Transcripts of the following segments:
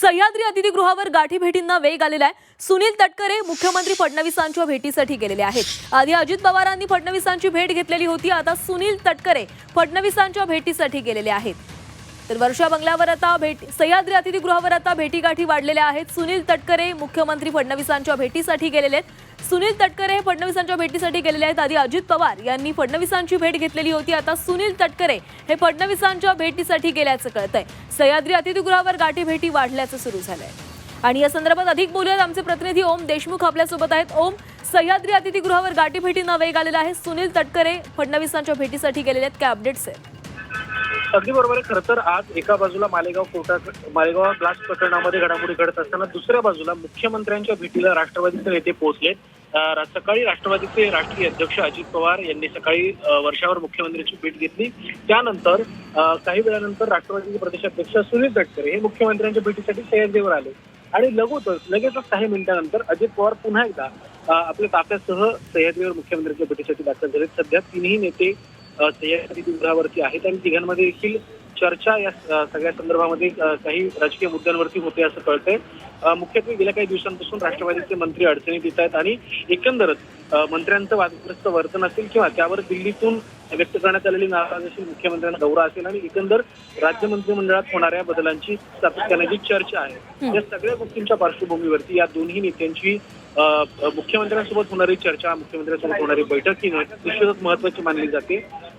सह्याद्री अतिथीगृहावर गाठी भेटींना वेग आलेला आहे. सुनील तटकरे मुख्यमंत्री फडणवीसांच्या भेटीसाठी गेलेले आहेत. आधी अजित पवारांनी फडणवीसांची भेट घेतलेली होती. आता सुनील तटकरे फडणवीसांच्या भेटीसाठी गेलेले आहेत. तर वर्षा बंगल्यावर आता भेट सह्याद्री अतिथीगृहावर आता भेटीगाठी वाढलेल्या आहेत. सुनील तटकरे मुख्यमंत्री फडणवीसांच्या भेटीसाठी गेलेले आहेत. सुनील तटकरे हे फडणवीसांच्या भेटीसाठी गेलेले आहेत. आधी अजित पवार यांनी फडणवीसांची भेट घेतलेली होती. आता सुनील तटकरे हे फडणवीसांच्या भेटीसाठी गेल्याचं कळतंय. सह्याद्री अतिथीगृहावर गाठी भेटी वाढल्याचं सुरू झालंय. आणि या संदर्भात अधिक बोलूयात. आमचे प्रतिनिधी ओम देशमुख आपल्यासोबत आहेत. ओम सह्याद्री अतिथीगृहावर गाठी भेटींना वेग आलेला आहे. सुनील तटकरे फडणवीसांच्या भेटीसाठी गेलेले आहेत. काय अपडेट्स आहेत? अगदी बरोबर आहे. खरं तर आज एका बाजूला मालेगाव कोर्टात मालेगाव ब्लास्ट प्रकरणामध्ये घडामोडी घडत असताना दुसऱ्या बाजूला मुख्यमंत्र्यांच्या भेटीला राष्ट्रवादीचे नेते पोहोचले. सकाळी राष्ट्रवादीचे राष्ट्रीय अध्यक्ष अजित पवार यांनी सकाळी वर्षावर मुख्यमंत्र्यांची भेट घेतली. त्यानंतर काही वेळानंतर राष्ट्रवादीचे प्रदेशाध्यक्ष सुनील तटकरे हे मुख्यमंत्र्यांच्या भेटीसाठी सह्याद्रीवर आले. आणि लगोतच लगेचच काही मिनिटानंतर अजित पवार पुन्हा एकदा आपल्या ताफ्यासह सह्याद्रीवर मुख्यमंत्र्यांच्या भेटीसाठी दाखल झाले सध्या तिन्ही नेते सह्याद्री गृहावरती आहेत आणि तिघांमध्ये देखील चर्चा या सगळ्या संदर्भामध्ये काही राजकीय मुद्द्यांवरती होते असं कळतंय. मुख्यत्वे गेल्या काही दिवसांपासून राष्ट्रवादीचे मंत्री अडचणीत येत आहेत आणि एकंदरच मंत्र्यांचं वादग्रस्त वर्तन असेल किंवा त्यावर दिल्लीतून व्यक्त करण्यात आलेली नाराज असेल मुख्यमंत्र्यांना दौरा असेल आणि एकंदर राज्य मंत्रिमंडळात होणाऱ्या बदलांची सातत्याने जी चर्चा आहे या सगळ्या गोष्टींच्या पार्श्वभूमीवरती या दोन्ही नेत्यांची मुख्यमंत्र्यांसोबत होणारी चर्चा मुख्यमंत्र्यांसोबत होणारी बैठक ही निश्चितच महत्वाची मानली जाते.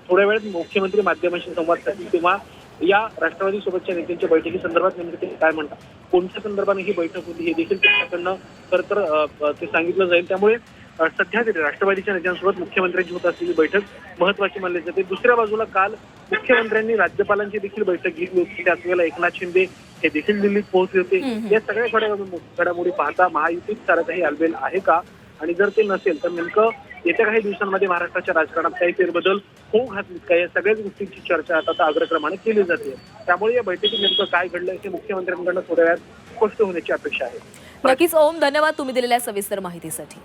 थोड्या वेळात मुख्यमंत्री माध्यमांशी संवाद साधतील तेव्हा या राष्ट्रवादी सोबतच्या नेत्यांच्या बैठकी संदर्भात नेमके ते काय म्हणतात? कोणत्या संदर्भाने ही बैठक होती हे देखील त्यांच्याकडनं खरं तर ते सांगितलं जाईल. त्यामुळे सध्या तरी राष्ट्रवादीच्या नेत्यांसोबत मुख्यमंत्र्यांची होत असलेली बैठक महत्वाची मानली जाते. दुसऱ्या बाजूला काल मुख्यमंत्र्यांनी राज्यपालांची देखील बैठक घेतली होती. त्याच वेळेला एकनाथ शिंदे हे देखील दिल्लीत पोहोचले होते. या सगळ्या घडामोडी पाहता महायुतीत सारं काही आलबेल आहे का? आणि जर ते नसेल तर नेमकं येत्या काही दिवसांमध्ये महाराष्ट्राच्या राजकारणात काही फेरबदल होऊ घातलीत का? या सगळ्याच गोष्टींची चर्चा आता अग्रक्रमाने केली जाते. त्यामुळे या बैठकीत नेमकं काय घडलं हे मुख्यमंत्र्यांकडनं थोड्या वेळात स्पष्ट होण्याची अपेक्षा आहे. नक्कीच ओम धन्यवाद तुम्ही दिलेल्या सविस्तर माहितीसाठी.